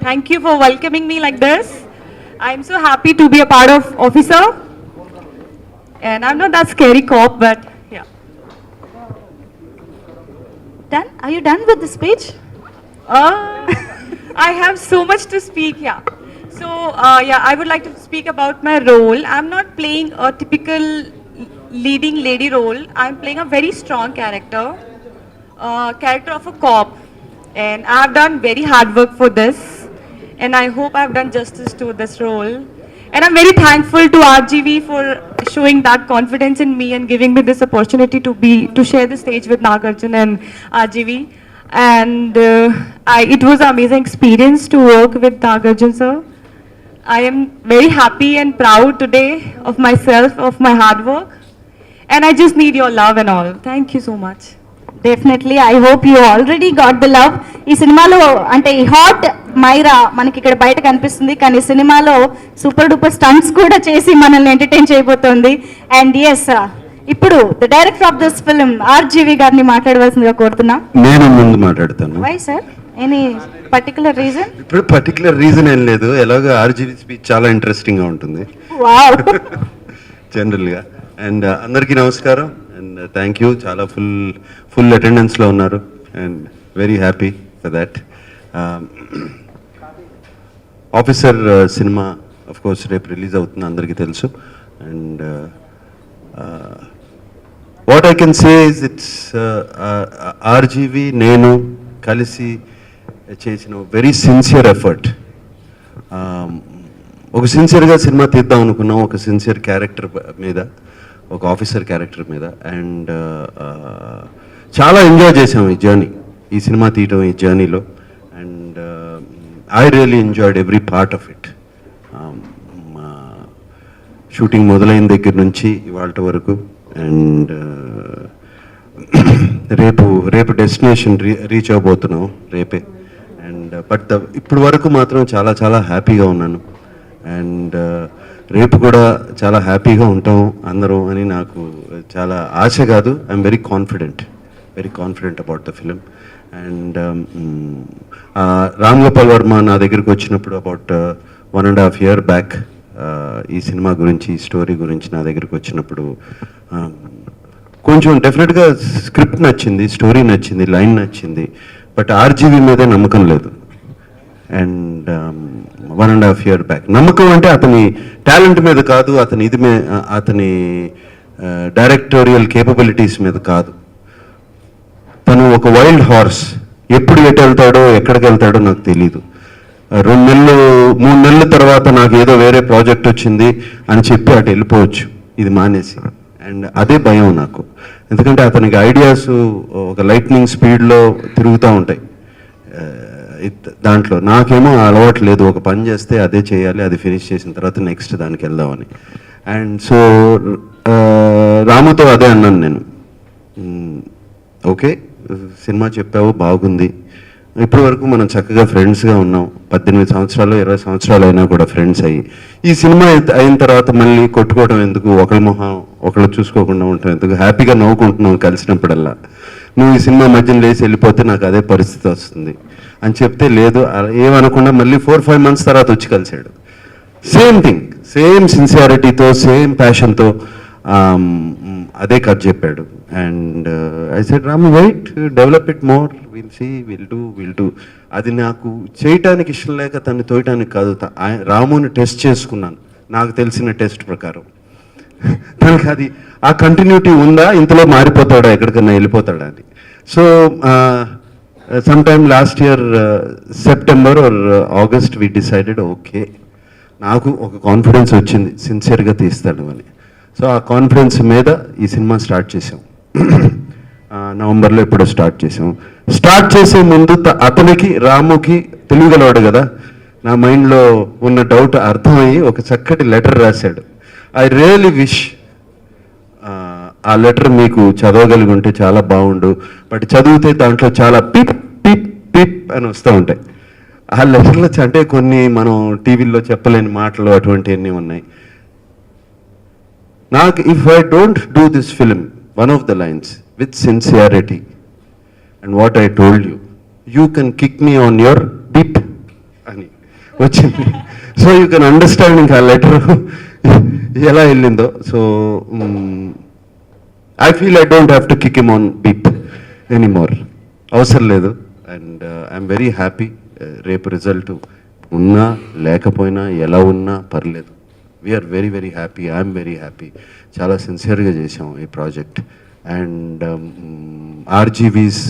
Thank you for welcoming me like this. I'm so happy to be a part of Officer. And I'm not that scary cop, but yeah. Done? Are you done with the speech? Uh, I have so much to speak, yeah. So, uh, yeah, I would like to speak about my role. I'm not playing a typical leading lady role. I'm playing a very strong character, uh, character of a cop. And I've done very hard work for this. And I hope I've done justice to this role. And I'm very thankful to RGV for showing that confidence in me and giving me this opportunity to be to share the stage with Nagarjun and RGV. And uh, I, it was an amazing experience to work with Nagarjun sir. I am very happy and proud today of myself, of my hard work. And I just need your love and all. Thank you so much. Definitely I hope you already got the love ఈ సినిమాలో అంటే ఈ hot Myra మనకి ఇక్కడ బయట కనిపిస్తుంది కానీ సినిమాలో సూపర్ డూపర్ స్టంట్స్ కూడా చేసి మనల్ని ఎంటర్టైన్ చేయబోతోంది. అండ్ ఎస్ ఇప్పుడు the director of this film RGV గారిని మాట్లాడవలసిందిగా కోరుతున్నా. నేను ముందు మాట్లాడతాను. Why sir any particular reason ఇప్పుడు పర్టికులర్ రీజన్ ఏం లేదు. ఎలాగో ఆర్జీవీ స్పీచ్ చాలా ఇంట్రెస్టింగ్గా ఉంటుంది. వావ్ జనరల్గా అండ్ అందరికీ నమస్కారం. అండ్ థ్యాంక్ యూ చాలా ఫుల్ ఫుల్ అటెండెన్స్లో ఉన్నారు. And very happy for that officer cinema of course రేపు రిలీజ్ అవుతుంది అందరికీ తెలుసు. And what I can say is it's RGV నేను కలిసి చేసిన వెరీ సిన్సియర్ ఎఫర్ట్ ఒక సిన్సియర్గా సినిమా తీద్దాం అనుకున్నాం. ఒక సిన్సియర్ క్యారెక్టర్ మీద. ఒక ఆఫీసర్ క్యారెక్టర్ మీద అండ్ చాలా ఎంజాయ్ చేసాం ఈ జర్నీ ఈ సినిమా తీయటం ఈ జర్నీలో. And I really enjoyed every part of it. Shooting మొదలైన దగ్గర నుంచి ఇవాళ వరకు అండ్ రేపు రేపు డెస్టినేషన్ రీ రీచ్ అవబోతున్నాం రేపే. అండ్ బట్ ద ఇప్పుడు వరకు మాత్రం చాలా చాలా హ్యాపీగా ఉన్నాను. అండ్ రేపు కూడా చాలా హ్యాపీగా ఉంటాం అందరం అని నాకు చాలా ఆశ కాదు. I'm very confident very confident about the film and Ram Gopal Varma నా దగ్గరికి వచ్చినప్పుడు about one and half year back ఈ సినిమా గురించి ఈ స్టోరీ గురించి నా దగ్గరికి వచ్చినప్పుడు um, కొంచెం డెఫినెట్గా స్క్రిప్ట్ నచ్చింది స్టోరీ నచ్చింది లైన్ నచ్చింది బట్ ఆర్జీవీ మీదే నమ్మకం లేదు. And one and half year back నమ్మకం అంటే అతని టాలెంట్ మీద కాదు అతని ఇది మీద అతని డైరెక్టోరియల్ కేపబిలిటీస్ మీద కాదు. తను ఒక వైల్డ్ హార్స్ ఎప్పుడు ఎటు వెళ్తాడో ఎక్కడికి వెళ్తాడో నాకు తెలియదు రెండు నెలలు మూడు నెలల తర్వాత నాకు ఏదో వేరే ప్రాజెక్ట్ వచ్చింది అని చెప్పి అటు వెళ్ళిపోవచ్చు. ఇది మానేసి. అండ్ అదే భయం నాకు. ఎందుకంటే అతనికి ఐడియాస్ ఒక లైట్నింగ్ స్పీడ్లో తిరుగుతూ ఉంటాయి. దాంట్లో నాకేమో అలవాటు లేదు. ఒక పని చేస్తే అదే చేయాలి అది ఫినిష్ చేసిన తర్వాత నెక్స్ట్ దానికి వెళ్దామని. అండ్ సో రాముతో అదే అన్నాను నేను. ఓకే సినిమా చెప్పావు బాగుంది. ఇప్పటి వరకు మనం చక్కగా ఫ్రెండ్స్గా ఉన్నాం. పద్దెనిమిది సంవత్సరాలు ఇరవై సంవత్సరాలు అయినా కూడా ఫ్రెండ్స్ అయ్యి. ఈ సినిమా అయిన తర్వాత మళ్ళీ కొట్టుకోవడం ఎందుకు? ఒకళ్ళ మొహం ఒకళ్ళు చూసుకోకుండా ఉండటం ఎందుకు? హ్యాపీగా నవ్వుకుంటున్నాం కలిసినప్పుడల్లా. నువ్వు ఈ సినిమా మధ్యన లేచి వెళ్ళిపోతే నాకు అదే పరిస్థితి వస్తుంది. అని చెప్తే లేదు ఏమనకుండా మళ్ళీ ఫోర్ ఫైవ్ మంత్స్ తర్వాత వచ్చి కలిశాడు. సేమ్ థింగ్ సేమ్ సిన్సియారిటీతో సేమ్ ప్యాషన్తో అదే కథ చెప్పాడు. And I said Ram wait develop it more will see will do will do అది నాకు చేయటానికి ఇష్టం లేక తను తోయటానికి కాదు. రాముని టెస్ట్ చేసుకున్నాను. నాకు తెలిసిన టెస్ట్ ప్రకారం. తనకి అది ఆ కంటిన్యూటీ ఉందా? ఇంతలో మారిపోతాడా? ఎక్కడికన్నా వెళ్ళిపోతాడా అని. So uh, some time last year September or August we decided okay నాకు ఒక కాన్ఫిడెన్స్ వచ్చింది సిన్సియర్గా తీస్తాడు అని. సో ఆ కాన్ఫిడెన్స్ మీద ఈ సినిమా స్టార్ట్ చేసాం నవంబర్లో ఎప్పుడో స్టార్ట్ చేసాం స్టార్ట్ చేసే ముందు త- అతనికి రాముకి తెలియగలవాడు కదా నా మైండ్లో ఉన్న డౌట్ అర్థమయ్యి ఒక చక్కటి లెటర్ రాశాడు. ఐ రియలీ విష్ ఆ లెటర్ మీకు చదవగలిగి ఉంటే చాలా బాగుండు. బట్ చదివితే దాంట్లో చాలా పిప్ పిప్ పిప్ అని వస్తూ ఉంటాయి. ఆ లెటర్లో అంటే కొన్ని మనం టీవీల్లో చెప్పలేని మాటలు అటువంటివన్నీ ఉన్నాయి. నాకు if I don't do this film one of the lines with sincerity and what I told you you can kick me on your dip అని వచ్చింది. సో యూ కెన్ అండర్స్టాండ్ ఇంకా లెటర్ ఎలా వెళ్ళిందో. So I feel I don't have to kick him on beep anymore అవసరం లేదు. And I'm very happy రేపు result ఉన్నా లేకపోయినా ఎలా ఉన్నా పర్లేదు. We're very very happy I'm very happy చాలా సిన్సియర్గా చేసాం ఈ project and RGV's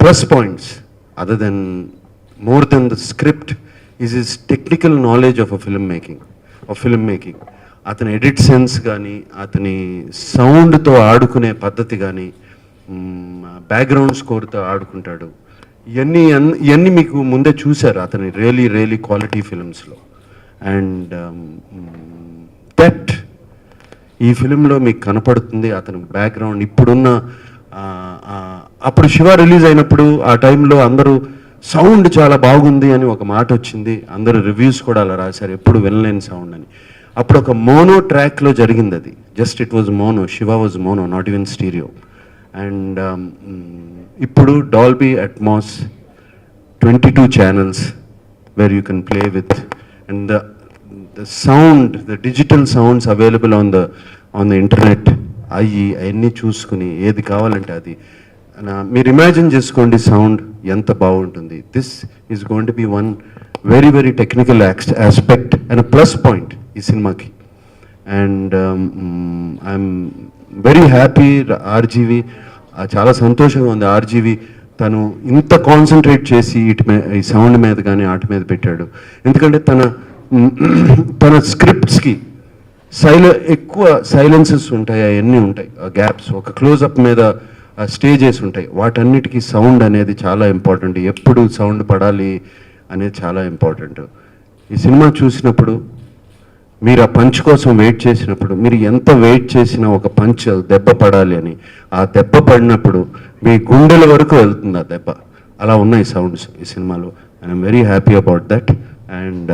plus points other than more than the script is is technical knowledge of a film making of film making అతని ఎడిట్ సెన్స్ కానీ అతని సౌండ్తో ఆడుకునే పద్ధతి కానీ బ్యాక్గ్రౌండ్ స్కోర్తో ఆడుకుంటాడు. ఇవన్నీ ఇవన్నీ మీకు ముందే చూశారు అతని రియలీ రియలీ క్వాలిటీ ఫిల్మ్స్లో. అండ్ దట్ ఈ ఫిలింలో మీకు కనపడుతుంది అతని బ్యాక్గ్రౌండ్. ఇప్పుడున్న అప్పుడు శివ రిలీజ్ అయినప్పుడు ఆ టైంలో అందరూ సౌండ్ చాలా బాగుంది అని ఒక మాట వచ్చింది. అందరూ రివ్యూస్ కూడా అలా రాశారు. ఎప్పుడు వినలేని సౌండ్ అని. అప్పుడు ఒక మోనో ట్రాక్లో జరిగింది అది just it was mono Shiva was mono not even stereo. And ఇప్పుడు Dolby Atmos twenty two channels where you can play with and the the sound the digital sounds available on the on the internet అయ్యి అవన్నీ చూసుకుని ఏది కావాలంటే అది. మీరు imagine చేసుకోండి sound ఎంత బాగుంటుంది. This is going to be one very very technical aspect and plus point ఈ సినిమాకి. And I'm very happy RGV చాలా సంతోషంగా ఉంది. ఆర్జీవి తను ఇంత కాన్సన్ట్రేట్ చేసి ఇటు మీద ఈ సౌండ్ మీద కానీ ఆట మీద పెట్టాడు. ఎందుకంటే తన తన స్క్రిప్ట్స్కి సైల ఎక్కువ సైలెన్సెస్ ఉంటాయి అవన్నీ ఉంటాయి. గ్యాప్స్ ఒక క్లోజప్ మీద స్టేజెస్ ఉంటాయి. వాటన్నిటికీ సౌండ్ అనేది చాలా ఇంపార్టెంట్ ఎప్పుడు సౌండ్ పడాలి అనేది చాలా ఇంపార్టెంట్ ఈ సినిమా చూసినప్పుడు మీరు ఆ పంచ్ కోసం వెయిట్ చేసినప్పుడు మీరు ఎంత వెయిట్ చేసినా ఒక పంచ్ దెబ్బ పడాలి అని. ఆ దెబ్బ పడినప్పుడు మీ గుండెల వరకు వెళ్తుంది ఆ దెబ్బ. అలా ఉన్నాయి సౌండ్స్ ఈ సినిమాలో. And I'm very happy about that and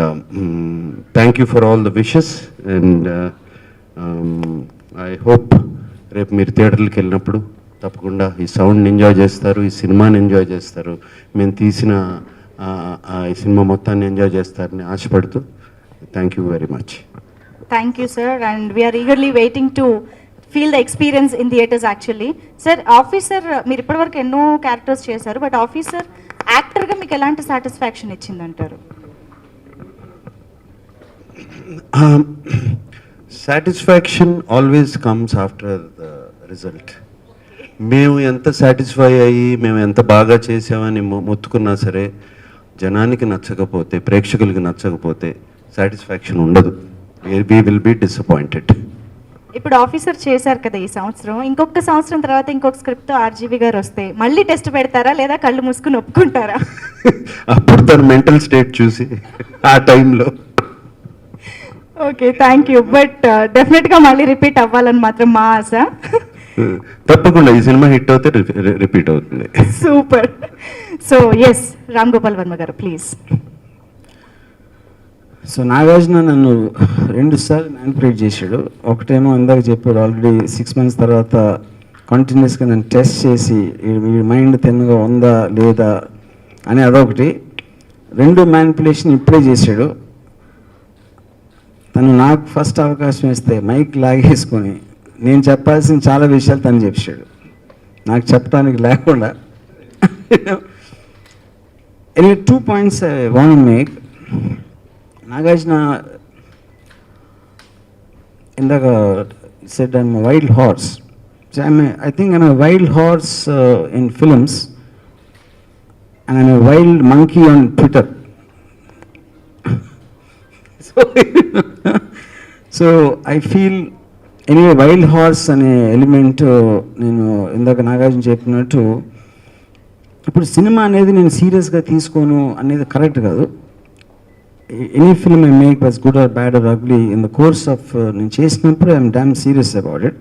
thank you for all the wishes and I hope రేపు మీరు థియేటర్కి వెళ్ళినప్పుడు తప్పకుండా ఈ సౌండ్ని ఎంజాయ్ చేస్తారు ఈ సినిమాని ఎంజాయ్ చేస్తారు. మేము తీసిన ఈ సినిమా మొత్తాన్ని ఎంజాయ్ చేస్తారని ఆశపడుతూ thank you very much thank you sir and we're eagerly waiting to feel the experience in theatres actually sir officer మీరు ఇప్పటివరకు ఎన్నో క్యారెక్టర్స్ చేశారు బట్ ఆఫీసర్ యాక్టర్గా మీకు ఎలాంటి satisfaction ఇచ్చిందంటారు? Satisfaction always comes after the result మేము ఎంత సాటిస్ఫై అయ్యి మేము ఎంత బాగా చేసామని మొత్తుకున్నా సరే జనానికి నచ్చకపోతే ప్రేక్షకులకి నచ్చకపోతే సాటిస్ఫాక్షన్ ఉండదు. వీ విల్ బీ డిసప్పాయింటెడ్ ఇప్పుడు ఆఫీసర్ చేశారు కదా ఈ సంవత్సరం. ఇంకొక సంవత్సరం తర్వాత ఇంకొక స్క్రిప్ట్తో ఆర్జీవి గారు వస్తే మళ్ళీ టెస్ట్ పెడతారా లేదా కళ్ళు మూసుకుని ఒప్పుకుంటారా? అప్పుడు తన మెంటల్ స్టేట్ చూసి ఆ టైంలో. Okay thank you. బట్ డెఫినెట్గా మళ్ళీ రిపీట్ అవ్వాలని మాత్రం మా ఆశ. తప్పకుండా ఈ సినిమా హిట్ అవుతే రిపీట్ అవుతుంది. Super. So yes Ram Gopal Varma garu please. So Nagarjuna నన్ను రెండు సార్లు మ్యానిపులేట్ చేశాడు. ఒకటేమో ఇందాక చెప్పాడు ఆల్రెడీ సిక్స్ మంత్స్ తర్వాత కంటిన్యూస్గా నన్ను టెస్ట్ చేసి వీడి మైండ్ తిన్నగా ఉందా లేదా? అని అదొకటి. రెండు మ్యానిపులేషన్ ఇప్పుడే చేశాడు. తను నాకు ఫస్ట్ అవకాశం ఇస్తే మైక్ లాగేసుకొని నేను చెప్పాల్సిన చాలా విషయాలు తను చెప్పాడు. నాకు చెప్పడానికి లేకుండా. Any two points want make Nagarjuna ఇందాక set I'm wild horse I think I'm wild horse in films and I'm wild monkey on Twitter so so I feel any wild horse అనే ఎలిమెంట్ uh, నేను ఇందాక నాగార్జున చెప్పినట్టు ఇప్పుడు cinema అనేది నేను సీరియస్గా తీసుకోను అనేది కరెక్ట్ కాదు. Any film I make was good or bad or ugly in the course of నేను చేసినప్పుడు I'm damn serious about it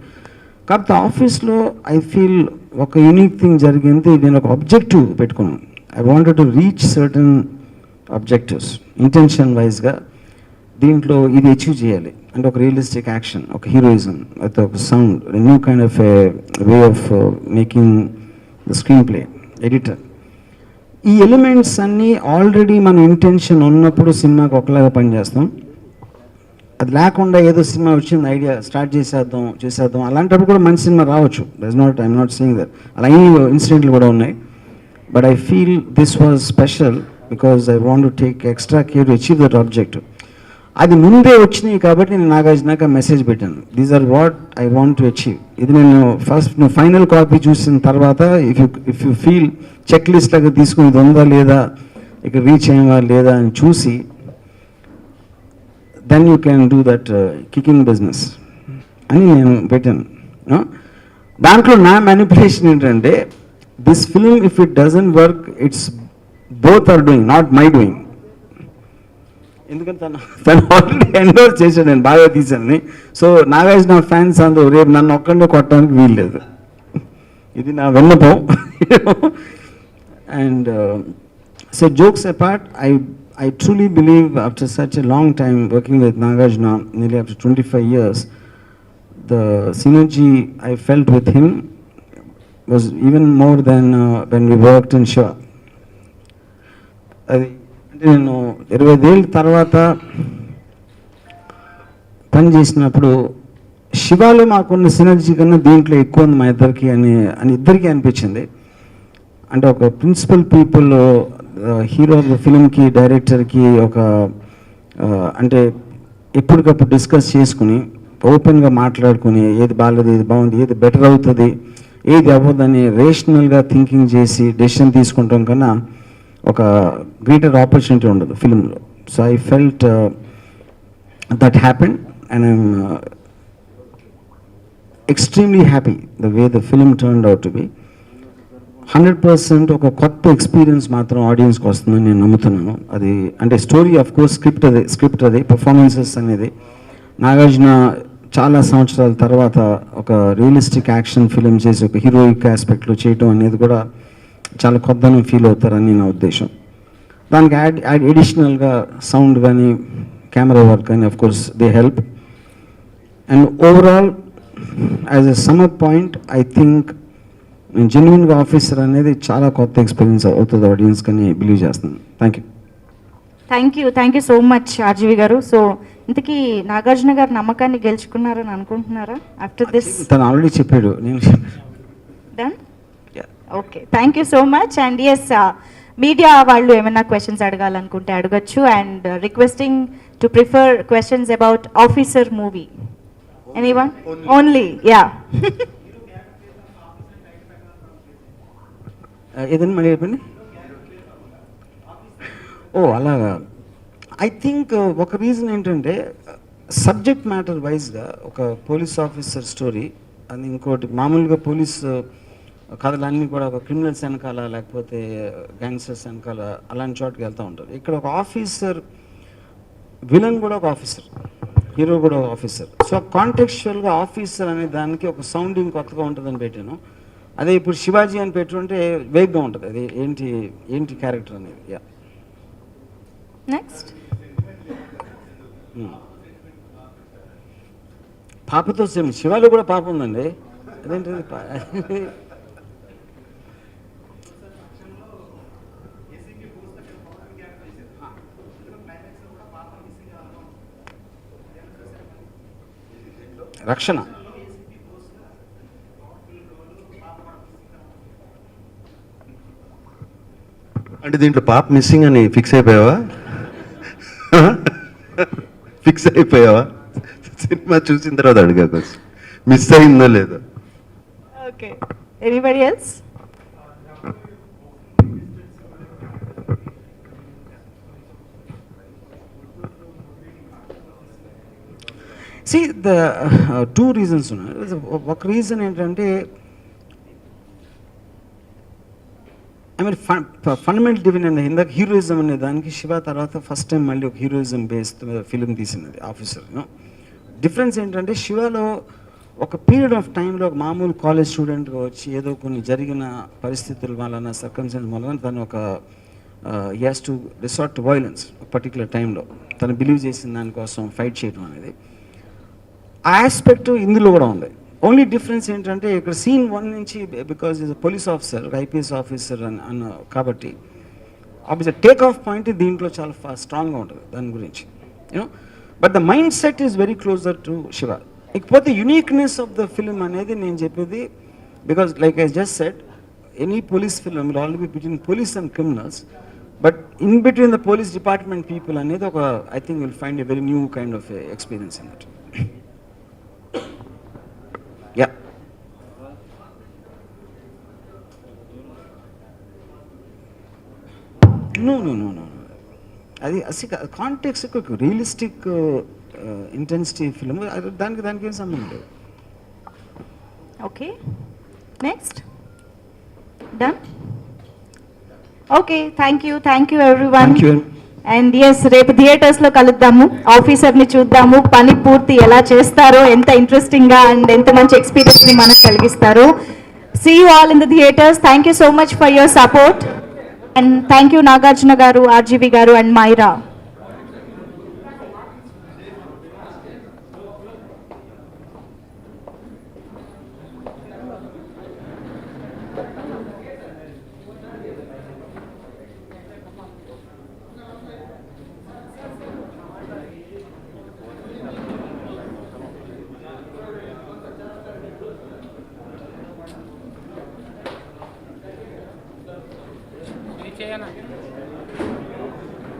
కాకపోతే ఆఫీస్లో ఐ ఫీల్ ఒక యూనిక్ థింగ్ జరిగింది. నేను ఒక ఆబ్జెక్టివ్ పెట్టుకున్నాను. I wanted to reach certain objectives intention వైజ్గా దీంట్లో ఇది అచీవ్ చేయాలి. అంటే ఒక రియలిస్టిక్ యాక్షన్ ఒక హీరోయిజం అయితే ఒక sound new kind of way of making the screenplay editor ఈ ఎలిమెంట్స్ అన్నీ ఆల్రెడీ మన ఇంటెన్షన్ ఉన్నప్పుడు సినిమాకి ఒకలాగా పనిచేస్తాం. అది లేకుండా ఏదో సినిమా వచ్చింది ఐడియా స్టార్ట్ చేసేద్దాం చేసేద్దాం. అలాంటప్పుడు కూడా మంచి సినిమా రావచ్చు. Thus not I'm not seeing that అలా ఇన్సిడెంట్లు కూడా ఉన్నాయి. But I feel this was special because I want to take extra care to achieve that object అది ముందే వచ్చినాయి కాబట్టి నేను నాగార్జునక మెసేజ్ పెట్టాను. These are what I want to achieve ఇది నేను ఫస్ట్ నువ్వు ఫైనల్ కాపీ చూసిన తర్వాత if you if you feel check list లాగా తీసుకుని ఇది ఉందా లేదా ఇక రీచ్ అయ్యేవా లేదా అని చూసి then you can do that kicking business అని నేను పెట్టాను. దాంట్లో నా మ్యానిపులేషన్ ఏంటంటే this film if it doesn't work it's both are doing not my doing ఎందుకంటే తను తను ఆల్రెడీ ఎండోర్స్ చేశాడు నేను బాగా తీశాను సో నాగార్జున ఫ్యాన్స్ అందరూ రేపు నన్ను ఒక్కడే కొట్టడానికి వీల్లేదు. ఇది నా విన్నపం. And so jokes apart I I truly believe after such a long time working with Nagarjuna nearly after twenty five years the synergy I felt with him was even more than when we work in in అది అంటే నేను ఇరవై ఐదేళ్ళ తర్వాత పని చేసినప్పుడు శివాలో మాకున్న synergy కన్నా దీంట్లో ఎక్కువ ఉంది మా ఇద్దరికి అని అని ఇద్దరికి అనిపించింది. అంటే ఒక ప్రిన్సిపల్ పీపుల్ హీరో ఫిలింకి డైరెక్టర్కి ఒక అంటే ఎప్పటికప్పుడు డిస్కస్ చేసుకుని ఓపెన్గా మాట్లాడుకుని ఏది బాగాలేదు ఏది బాగుంది ఏది బెటర్ అవుతుంది ఏది అవ్వదని రేషనల్గా థింకింగ్ చేసి డెసిషన్ తీసుకుంటాం కన్నా ఒక గ్రేటర్ ఆపర్చునిటీ ఉండదు ఫిలింలో so I felt that happen and I'm extremely happy the way the film turn out to be hundred percent ఒక కొత్త ఎక్స్పీరియన్స్ మాత్రం ఆడియన్స్కి వస్తుందని నేను నమ్ముతున్నాను. అది అంటే స్టోరీ ఆఫ్ కోర్స్ స్క్రిప్ట్ అదే స్క్రిప్ట్ అదే పర్ఫార్మెన్సెస్ అనేది. నాగార్జున చాలా సంవత్సరాల తర్వాత ఒక రియలిస్టిక్ యాక్షన్ ఫిలిం చేసి ఒక హీరోయిక్ ఆస్పెక్ట్లో చేయటం అనేది కూడా చాలా కొత్తని ఫీల్ అవుతారని నా ఉద్దేశం. దానికి యాడ్ యాడ్ ఎడిషనల్గా సౌండ్ కానీ కెమెరా వర్క్ కానీ of course they help and overall as a summer point I think నేను జెన్యున్గా ఆఫీసర్ అనేది చాలా కొత్త ఎక్స్పీరియన్స్ అవుతుంది ఆడియన్స్ కానీ బిలీవ్ చేస్తున్నాను. Thank you thank you thank you so much RGV garu. So ఇంతకీ నాగార్జున గారు నమ్మకాన్ని గెలుచుకున్నారని అనుకుంటున్నారా? ఆఫ్టర్ దిస్ తను ఆల్రెడీ చెప్పాడు. నేను done okay thank you so much and yes media వాళ్ళు ఏమైనా క్వశ్చన్స్ అడగాలనుకుంటే అడగచ్చు. And requesting to prefer questions about officer movie anyone only yeah ఏదైనా మళ్ళీ చెప్పండి? ఓ అలాగా. ఐ థింక్ ఒక రీజన్ ఏంటంటే సబ్జెక్ట్ మ్యాటర్ వైజ్గా ఒక పోలీస్ ఆఫీసర్ స్టోరీ అది ఇంకోటి మామూలుగా పోలీస్ కథలన్నీ కూడా ఒక క్రిమినల్స్ వెనకాల లేకపోతే గ్యాంగ్స్టర్స్ వెనకాల అలాంటి చోటుకి వెళ్తూ ఉంటారు. ఇక్కడ ఒక ఆఫీసర్ విలన్ కూడా ఒక ఆఫీసర్ హీరో కూడా ఒక ఆఫీసర్. సో కాంటెక్చువల్గా ఆఫీసర్ అనే దానికి ఒక సౌండింగ్ కొత్తగా ఉంటుందని పెట్టాను. అదే ఇప్పుడు శివాజీ అని పెట్టుంటే వేగ్గా ఉంటుంది. అది ఏంటి ఏంటి క్యారెక్టర్ అనేది? యా. నెక్స్ట్. పాపతో సేమ్ శివాలో కూడా పాప ఉందండి. అదేంటిది? రక్షణ. అంటే దీంట్లో పాప మిస్సింగ్ అని ఫిక్స్ అయిపోయావా? ఫిక్స్ అయిపోయావా? సినిమా చూసిన తర్వాత అడిగా మిస్ అయిందో లేదో? Okay anybody else see the two reasons ఉన్నాయి ఒక రీజన్ ఏంటంటే ఐ మీన్ ఫండమెంటల్ డివిన్ అనే ఇందాక హీరోయిజం అనే దానికి శివ తర్వాత ఫస్ట్ టైం మళ్ళీ ఒక హీరోయిజం బేస్డ్ ఫిలిం తీసినది ఆఫీసర్ డిఫరెన్స్ ఏంటంటే శివలో ఒక పీరియడ్ ఆఫ్ టైంలో ఒక మామూలు కాలేజ్ స్టూడెంట్గా వచ్చి ఏదో కొన్ని జరిగిన పరిస్థితుల వలన సర్కమ్స్టెన్స్ వలన తను ఒక has to resort to violence particular టైంలో తను బిలీవ్ చేసిన దానికోసం ఫైట్ చేయడం అనేది. ఆస్పెక్ట్ ఇందులో కూడా ఉంది. ఓన్లీ డిఫరెన్స్ ఏంటంటే ఇక్కడ సీన్ వన్ నుంచి because is police officer IPS officer అని అన్న కాబట్టి ఆబ్వియస్ టేక్ ఆఫ్ పాయింట్ దీంట్లో చాలా స్ట్రాంగ్గా ఉంటుంది దాని గురించి you know but the mind set is very closer to Shiva ఇకపోతే యునీక్నెస్ ఆఫ్ ద ఫిల్మ్ అనేది నేను చెప్పేది because like I just set any police film will all between police and criminals but in between the police department people అనేది ఒక I think will find a very new kind of experience in that yeah no no no no అది అసలు context realistic intensity film దానికి దానికి ఏం సంబంధం లేదు okay next done okay thank you thank you everyone Thank you. And yes రేపు థియేటర్స్లో కలుద్దాము. ఆఫీసర్ని చూద్దాము. పని పూర్తి ఎలా చేస్తారో ఎంత ఇంట్రెస్టింగ్గా అండ్ ఎంత మంచి ఎక్స్పీరియన్స్ని మనకు కలిగిస్తారు. See you all in the theatres thank you so much for your support and thank you Nagarjuna garu RGV garu and Myra